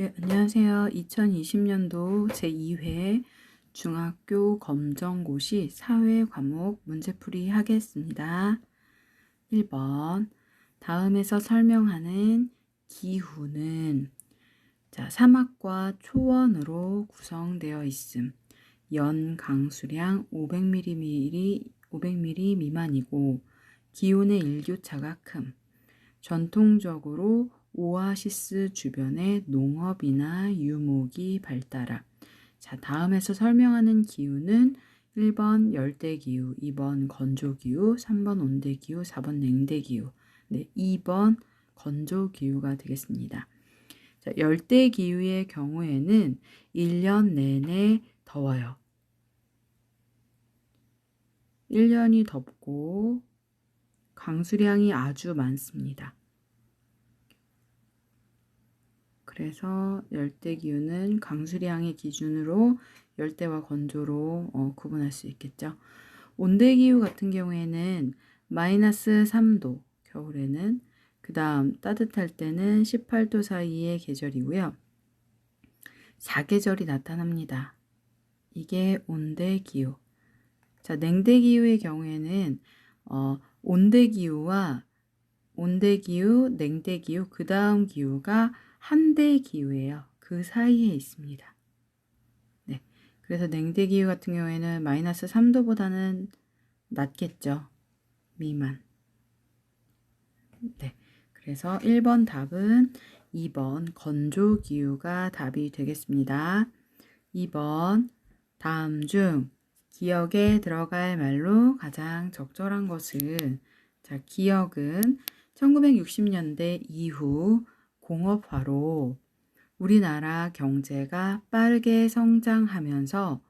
예, 안녕하세요. 2020년도 제2회 중학교 검정고시 사회 과목 문제풀이 하겠습니다. 1번. 다음에서 설명하는 기후는 자, 사막과 초원으로 구성되어 있음. 연 강수량 500mm, 500mm 미만이고 기온의 일교차가 큼. 전통적으로 오아시스 주변에 농업이나 유목이 발달함. 자, 다음에서 설명하는 기후는 1번 열대기후, 2번 건조기후, 3번 온대기후, 4번 냉대기후, 네, 2번 건조기후가 되겠습니다. 자, 열대기후의 경우에는 1년 내내 더워요. 1년이 덥고 강수량이 아주 많습니다. 그래서 열대 기후는 강수량의 기준으로 열대와 건조로 어, 구분할 수 있겠죠. 온대 기후 같은 경우에는 마이너스 3도 겨울에는 그 다음 따뜻할 때는 18도 사이의 계절이고요. 사계절이 나타납니다. 이게 온대 기후. 자, 냉대 기후의 경우에는 어, 온대 기후와 온대 기후, 냉대 기후, 그 다음 기후가 한대 기후예요. 그 사이에 있습니다. 네. 그래서 냉대 기후 같은 경우에는 마이너스 3도보다는 낮겠죠. 미만. 네. 그래서 1번 답은 2번 건조 기후가 답이 되겠습니다. 2번 다음 중 기억에 들어갈 말로 가장 적절한 것은 자, 기억은 1960년대 이후 공업화로 우리나라 경제가 빠르게 성장하면서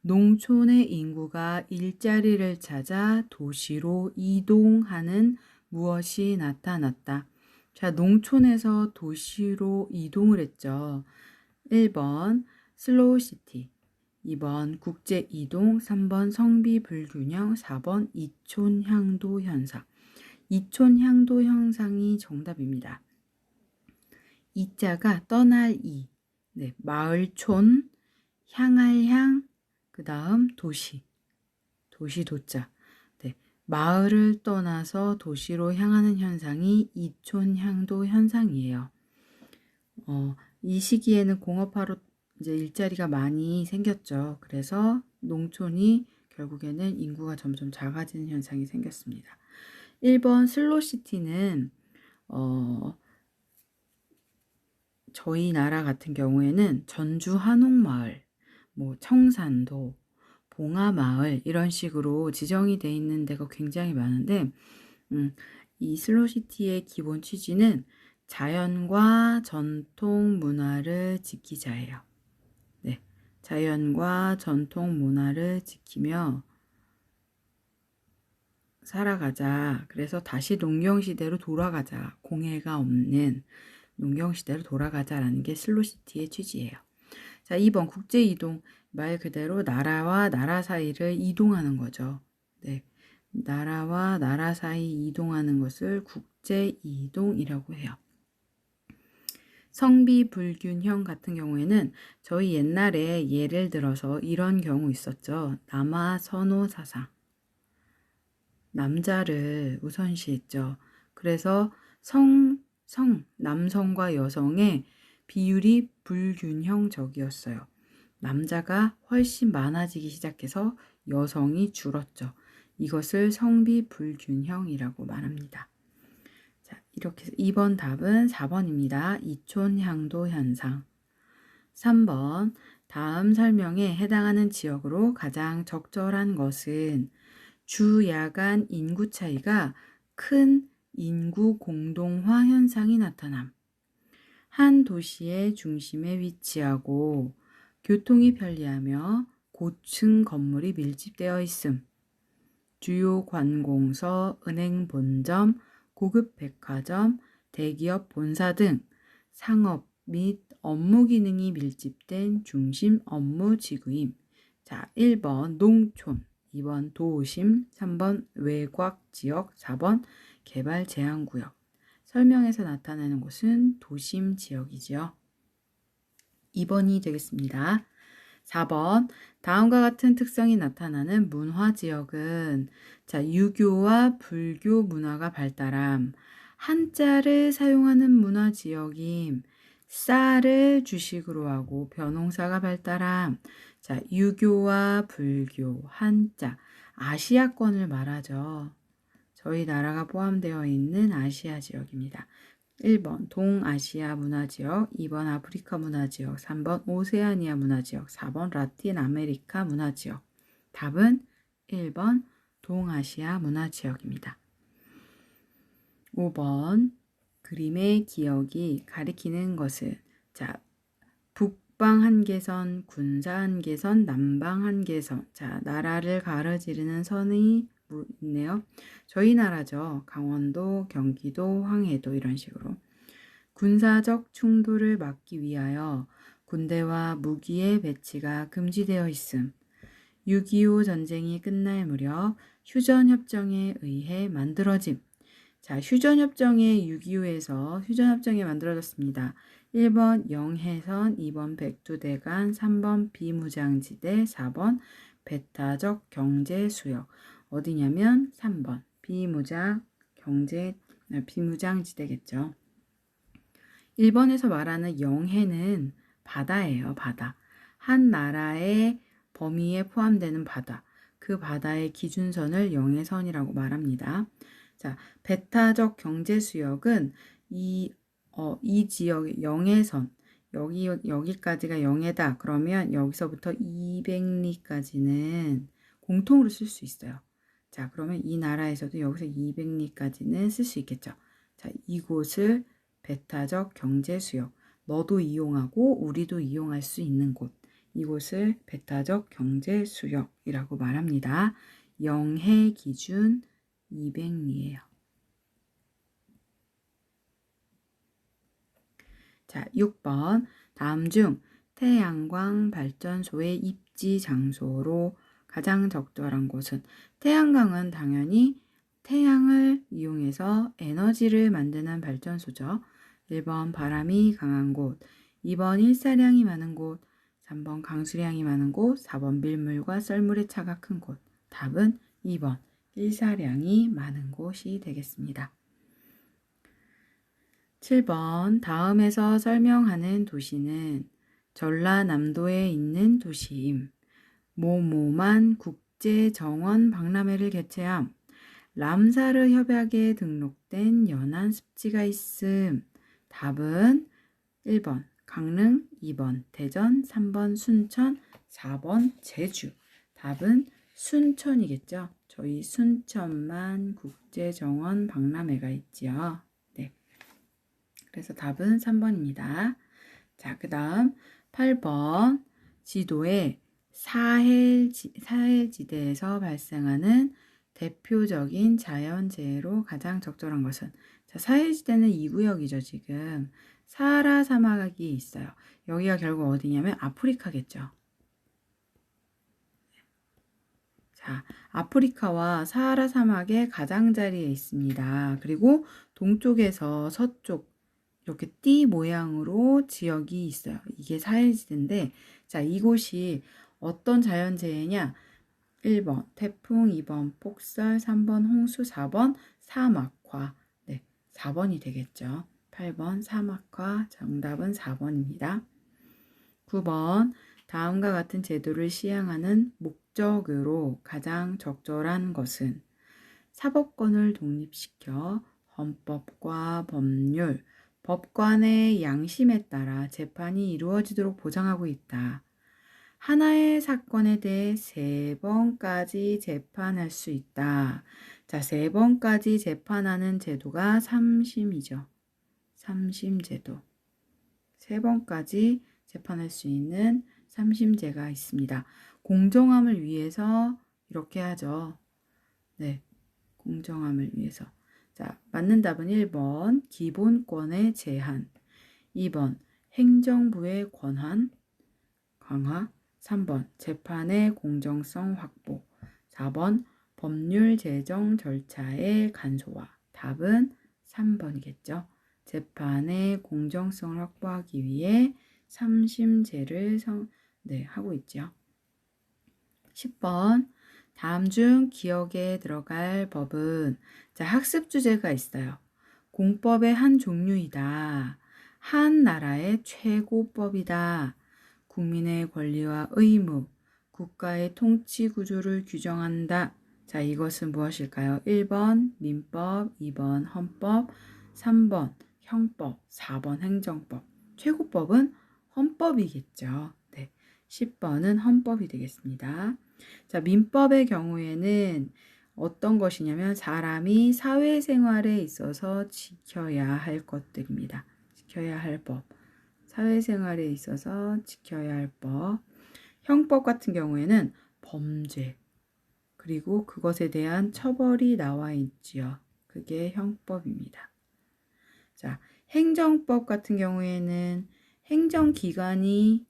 농촌의 인구가 일자리를 찾아 도시로 이동하는 무엇이 나타났다. 자, 농촌에서 도시로 이동을 했죠. 1번 슬로우 시티, 2번 국제 이동, 3번 성비 불균형, 4번 이촌 향도 현상. 이촌 향도 현상이 정답입니다. 이자가 떠날 이, 네, 마을촌, 향할 향, 그 다음 도시, 도시 도자. 네, 마을을 떠나서 도시로 향하는 현상이 이촌향도 현상이에요. 어, 이 시기에는 공업화로 이제 일자리가 많이 생겼죠. 그래서 농촌이 결국에는 인구가 점점 작아지는 현상이 생겼습니다. 1번 슬로시티는 어, 저희 나라 같은 경우에는 전주 한옥마을, 뭐 청산도, 봉화마을 이런 식으로 지정이 돼 있는 데가 굉장히 많은데 음, 이 슬로시티의 기본 취지는 자연과 전통 문화를 지키자예요. 네, 자연과 전통 문화를 지키며 살아가자. 그래서 다시 농경시대로 돌아가자. 공해가 없는 농경시대로 돌아가자라는 게 슬로시티의 취지예요. 자, 2번 국제이동. 말 그대로 나라와 나라 사이를 이동하는 거죠. 네. 나라와 나라 사이 이동하는 것을 국제이동이라고 해요. 성비 불균형 같은 경우에는 저희 옛날에 예를 들어서 이런 경우 있었죠. 남아 선호 사상. 남자를 우선시했죠. 그래서 성 성, 남성과 여성의 비율이 불균형적이었어요. 남자가 훨씬 많아지기 시작해서 여성이 줄었죠. 이것을 성비 불균형이라고 말합니다. 자, 이렇게 해서 2번 답은 4번입니다. 이촌향도 현상. 3번 다음 설명에 해당하는 지역으로 가장 적절한 것은 주 야간 인구 차이가 큰 인구 공동화 현상이 나타남. 한 도시의 중심에 위치하고 교통이 편리하며 고층 건물이 밀집되어 있음. 주요 관공서, 은행 본점, 고급 백화점, 대기업 본사 등 상업 및 업무 기능이 밀집된 중심 업무 지구임. 자, 1번 농촌, 2번 도심, 3번 외곽 지역, 4번 개발 제한 구역. 설명에서 나타나는 곳은 도심 지역이지요. 2번이 되겠습니다. 4번 다음과 같은 특성이 나타나는 문화 지역은 자 유교와 불교 문화가 발달함 한자를 사용하는 문화 지역임 쌀을 주식으로 하고 변홍사가 발달함 자 유교와 불교 한자 아시아권을 말하죠. 저희 나라가 포함되어 있는 아시아 지역입니다. 1번 동아시아 문화지역, 2번 아프리카 문화지역, 3번 오세아니아 문화지역, 4번 라틴 아메리카 문화지역. 답은 1번 동아시아 문화지역입니다. 5번 그림의 기억이 가리키는 것은 자 북방 한계선, 군사 한계선, 남방 한계선. 자 나라를 가로지르는 선이 뭐 있네요. 저희 나라죠. 강원도, 경기도, 황해도 이런 식으로. 군사적 충돌을 막기 위하여 군대와 무기의 배치가 금지되어 있음. 6.25 전쟁이 끝날 무렵 휴전협정에 의해 만들어짐. 자, 휴전협정이 6.25에서 휴전협정이 만들어졌습니다. 1번 영해선, 2번 백두대간, 3번 비무장지대, 4번 배타적 경제수역. 어디냐면 3번 비무장 경제 아, 비무장지대겠죠. 1번에서 말하는 영해는 바다예요. 바다. 한 나라의 범위에 포함되는 바다. 그 바다의 기준선을 영해선이라고 말합니다. 자, 배타적 경제 수역은 이, 어, 이 지역의 영해선, 여기, 여기까지가 영해다. 그러면 여기서부터 200리까지는 공통으로 쓸 수 있어요. 자, 그러면 이 나라에서도 여기서 200리까지는 쓸 수 있겠죠. 자, 이곳을 배타적 경제 수역. 너도 이용하고 우리도 이용할 수 있는 곳. 이곳을 배타적 경제 수역이라고 말합니다. 영해 기준 200리예요. 자, 6번. 다음 중 태양광 발전소의 입지 장소로 가장 적절한 곳은 태양광은 당연히 태양을 이용해서 에너지를 만드는 발전소죠. 1번 바람이 강한 곳, 2번 일사량이 많은 곳, 3번 강수량이 많은 곳, 4번 밀물과 썰물의 차가 큰 곳. 답은 2번 일사량이 많은 곳이 되겠습니다. 7번 다음에서 설명하는 도시는 전라남도에 있는 도시임. 모모만 국 제 정원 박람회를 개최함. 람사르 협약에 등록된 연안 습지가 있음. 답은 1번 강릉, 2번 대전, 3번 순천, 4번 제주. 답은 순천이겠죠. 저희 순천만 국제정원 박람회가 있지요. 네. 그래서 답은 3번입니다. 자, 그 다음 8번 지도에 사헬지, 사헬지대에서 발생하는 대표적인 자연재해로 가장 적절한 것은 자, 사헬지대는 이 구역이죠 지금. 사하라 사막이 있어요. 여기가 결국 어디냐면 아프리카겠죠. 자 아프리카와 사하라 사막의 가장자리에 있습니다. 그리고 동쪽에서 서쪽 이렇게 띠 모양으로 지역이 있어요. 이게 사헬지대인데 자 이곳이 어떤 자연재해냐? 1번 태풍, 2번 폭설, 3번 홍수, 4번 사막화. 네, 4번이 되겠죠. 8번 사막화. 정답은 4번입니다. 9번 다음과 같은 제도를 시행하는 목적으로 가장 적절한 것은 사법권을 독립시켜 헌법과 법률, 법관의 양심에 따라 재판이 이루어지도록 보장하고 있다. 하나의 사건에 대해 세 번까지 재판할 수 있다. 자, 세 번까지 재판하는 제도가 3심이죠. 3심 제도. 세 번까지 재판할 수 있는 3심제가 있습니다. 공정함을 위해서 이렇게 하죠. 네. 공정함을 위해서. 자, 맞는 답은 1번 기본권의 제한 2번 행정부의 권한 강화 3번 재판의 공정성 확보 4번 법률 제정 절차의 간소화 답은 3번이겠죠. 재판의 공정성을 확보하기 위해 삼심제를 성, 네, 하고 있죠. 10번. 다음 중 기억에 들어갈 법은 자, 학습 주제가 있어요. 공법의 한 종류이다. 한 나라의 최고법이다. 국민의 권리와 의무, 국가의 통치 구조를 규정한다. 자, 이것은 무엇일까요? 1번 민법, 2번 헌법, 3번 형법, 4번 행정법. 최고법은 헌법이겠죠. 네. 10번은 헌법이 되겠습니다. 자, 민법의 경우에는 어떤 것이냐면 사람이 사회생활에 있어서 지켜야 할 것들입니다. 지켜야 할 법. 사회생활에 있어서 지켜야 할 법. 형법 같은 경우에는 범죄. 그리고 그것에 대한 처벌이 나와 있지요. 그게 형법입니다. 자, 행정법 같은 경우에는 행정기관이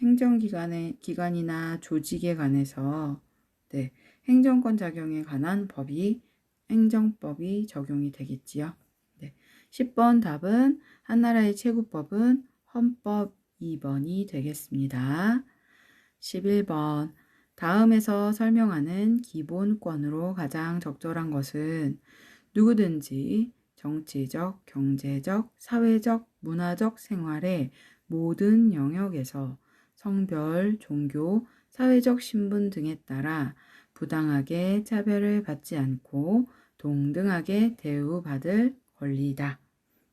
행정기관의 기관이나 조직에 관해서 네, 행정권 작용에 관한 법이 행정법이 적용이 되겠지요. 네, 10번 답은 한나라의 최고법은 헌법 2번이 되겠습니다. 11번 다음에서 설명하는 기본권으로 가장 적절한 것은 누구든지 정치적, 경제적, 사회적, 문화적 생활의 모든 영역에서 성별, 종교, 사회적 신분 등에 따라 부당하게 차별을 받지 않고 동등하게 대우받을 권리다.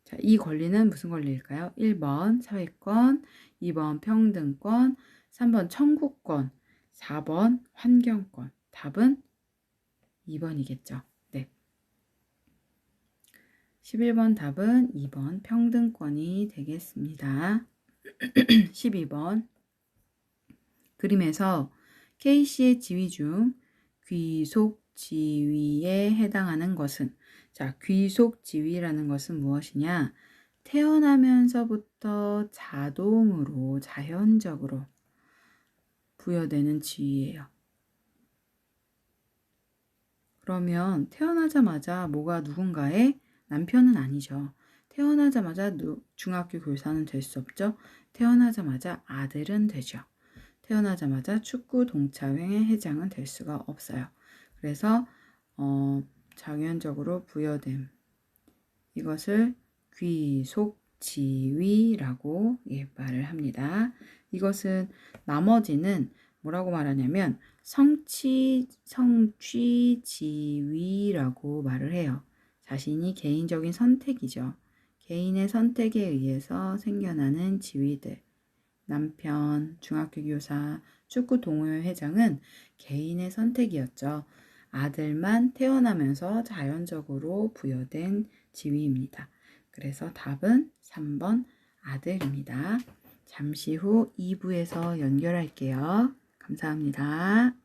자, 이 권리는 무슨 권리일까요? 1번 사회권, 2번 평등권, 3번 청구권, 4번 환경권. 답은 2번이겠죠. 네. 11번 답은 2번 평등권이 되겠습니다. 12번 그림에서 K씨의 지위 중 귀속 지위에 해당하는 것은 자, 귀속 지위라는 것은 무엇이냐? 태어나면서부터 자동으로 자연적으로 부여되는 지위예요. 그러면 태어나자마자 뭐가 누군가의 남편은 아니죠. 태어나자마자 중학교 교사는 될 수 없죠. 태어나자마자 아들은 되죠. 태어나자마자 축구 동차회 회장은 될 수가 없어요. 그래서 어, 자연적으로 부여됨 이것을 귀속 지위라고 예, 말을 합니다. 이것은 나머지는 뭐라고 말하냐면 성취 성취 지위라고 말을 해요. 자신이 개인적인 선택이죠. 개인의 선택에 의해서 생겨나는 지위들. 남편, 중학교 교사, 축구 동호회 회장은 개인의 선택이었죠. 아들만 태어나면서 자연적으로 부여된 지위입니다. 그래서 답은 3번 아들입니다. 잠시 후 2부에서 연결할게요. 감사합니다.